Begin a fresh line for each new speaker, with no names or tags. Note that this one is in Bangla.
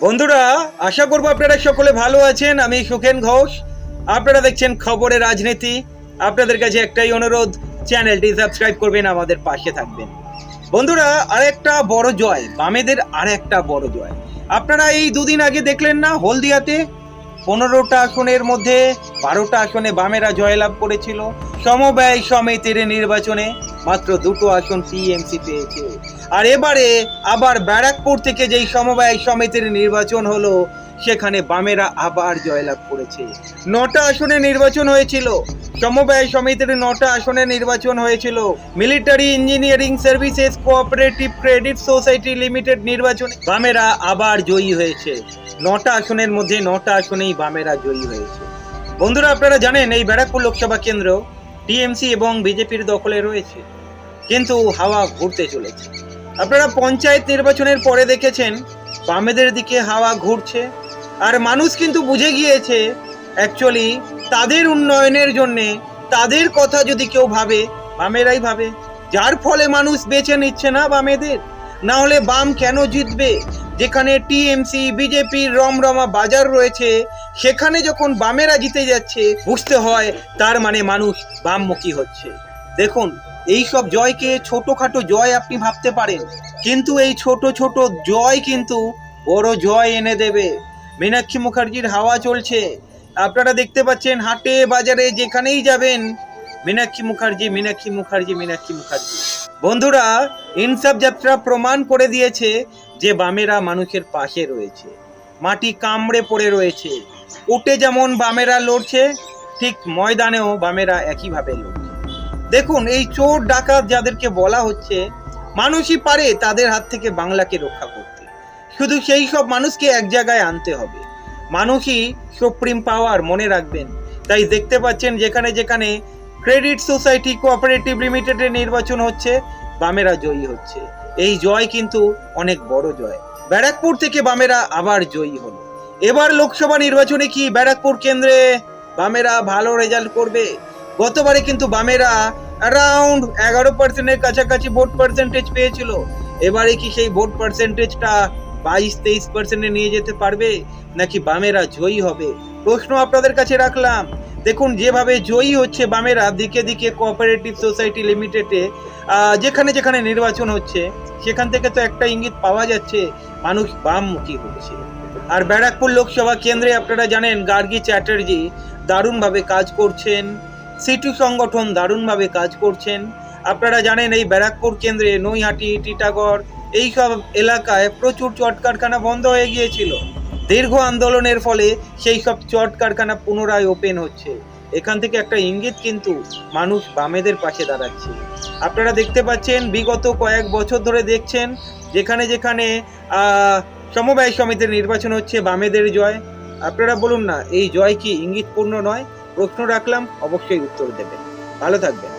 বন্ধুরা, আশা করব আপনারা সকলে ভালো আছেন। আমি সুখেন ঘোষ। আপনারা দেখছেন খবরের রাজনীতি। আপনাদের কাছে একটাই অনুরোধ, চ্যানেলটি সাবস্ক্রাইব করবেন, আমাদের পাশে থাকবেন। বন্ধুরা, আরেকটা বড় জয়, বামেদের আরেকটা বড় জয়। আপনারা এই দুদিন আগে দেখলেন না, হলদিয়াতে? পনেরোটা আসনের মধ্যে বারোটা আসনে বামেরা জয়লাভ করেছিল। সমবায় সমিতির নির্বাচনে মাত্র দুটো আসন টিএমসি পেয়েছে। আর এবারে আবার ব্যারাকপুর থেকে যেই সমবায় সমিতির নির্বাচন হলো, সেখানে বামেরা আবার জয়লাভ করেছে। নটা আসনে নির্বাচন হয়েছিল। সমবায় সমিতির নটা আসনে নির্বাচন হয়েছিল। Military engineering services cooperative credit society limited নির্বাচনে বামেরা আবার জয়ী হয়েছে। নটা আসনের মধ্যে নটা আসনেই বামেরা জয়ী হয়েছে। বন্ধুরা, আপনারা জানেন এই ব্যারাকপুর লোকসভা কেন্দ্র টিএমসি এবং বিজেপির দখলে রয়েছে। কিন্তু হাওয়া ঘুরতে চলেছে। আপনারা পঞ্চায়েত নির্বাচনের পরে দেখেছেন, বামেদের দিকে হাওয়া ঘুরছে। আর মানুষ কিন্তু বুঝে গিয়েছে অ্যাকচুয়ালি তাদের উন্নয়নের জন্যে তাদের কথা যদি কেউ ভাবে, বামেরাই ভাবে। যার ফলে মানুষ বেছে নিচ্ছে না বামেদের। না হলে বাম কেন জিতবে? যেখানে টিএমসি, বিজেপির রমরমা বাজার রয়েছে সেখানে যখন বামেরা জিতে যাচ্ছে, বুঝতে হয় তার মানে মানুষ বামমুখী হচ্ছে। দেখুন এই সব জয়কে ছোটখাটো জয় আপনি ভাবতে পারেন, কিন্তু এই ছোট ছোট জয় কিন্তু বড় জয় এনে দেবে। মীনাক্ষী মুখার্জির হাওয়া চলছে। আপনারা দেখতে পাচ্ছেন হাটে বাজারে যেখানেই যাবেন, মীনাক্ষী মুখার্জি মীনাক্ষী মুখার্জি মীনাক্ষী মুখার্জি। বন্ধুরা, ইনসাফ যাত্রা প্রমাণ করে দিয়েছে যে বামেরা মানুষের পাশে রয়েছে, মাটি কামড়ে পড়ে রয়েছে। উঠে যেমন বামেরা লড়ছে, ঠিক ময়দানেও বামেরা একইভাবে লড়ছে। দেখুন, এই চোর ডাকাত যাদেরকে বলা হচ্ছে, মানুষই পারে তাদের হাত থেকে বাংলাকে রক্ষা করতে। শুধু সেই সব মানুষকে এক জায়গায় আনতে হবে। মানুষই সুপ্রিম পাওয়ার মনে রাখবেন। তাই দেখতে পাচ্ছেন, যেখানে যেখানে ক্রেডিট সোসাইটি কোঅপারেটিভ লিমিটেডের নির্বাচন হচ্ছে, বামেরা জয়ী হচ্ছে। এই জয় কিন্তু অনেক বড় জয়। ব্যারাকপুর থেকে বামেরা আবার জয়ী হলো। এবার লোকসভা নির্বাচনে কি ব্যারাকপুর কেন্দ্রে বামেরা ভালো রেজাল্ট করবে? গতবারে কিন্তু বামেরা অ্যারাউন্ড এগারো পার্সেন্টের কাছাকাছি ভোট পার্সেন্টেজ পেয়েছিল। এবারে কি সেই ভোট পার্সেন্টেজটা বাইশ, তেইশ পার্সেন্টে নিয়ে যেতে পারবে? নাকি বামেরা জয়ী হবে? প্রশ্ন আপনাদের কাছে রাখলাম। দেখুন, যেভাবে জয়ী হচ্ছে বামেরা দিকে দিকে কোঅপারেটিভ সোসাইটি লিমিটেডে যেখানে যেখানে নির্বাচন হচ্ছে, সেখান থেকে তো একটা ইঙ্গিত পাওয়া যাচ্ছে, মানুষ বামমুখী হচ্ছে আর ব্যারাকপুর লোকসভা কেন্দ্রে আপনারা জানেন, গার্গী চ্যাটার্জি দারুণভাবে কাজ করছেন, সিটু সংগঠন দারুণভাবে কাজ করছেন। আপনারা জানেন, এই ব্যারাকপুর কেন্দ্রে নৈহাটি, টিটাগড় এইসব এলাকায় প্রচুর চট কারখানা বন্ধ হয়ে গিয়েছিল। দীর্ঘ আন্দোলনের ফলে সেই সব চট কারখানা পুনরায় ওপেন হচ্ছে। এখান থেকে একটা ইঙ্গিত কিন্তু মানুষ বামেদের পাশে দাঁড়াচ্ছে। আপনারা দেখতে পাচ্ছেন, বিগত কয়েক বছর ধরে দেখছেন, যেখানে যেখানে সমবায় সমিতির নির্বাচন হচ্ছে বামেদের জয়। আপনারা বলুন না, এই জয় কি ইঙ্গিতপূর্ণ নয়? প্রশ্ন রাখলাম, অবশ্যই উত্তর দেবেন। ভালো থাকবেন।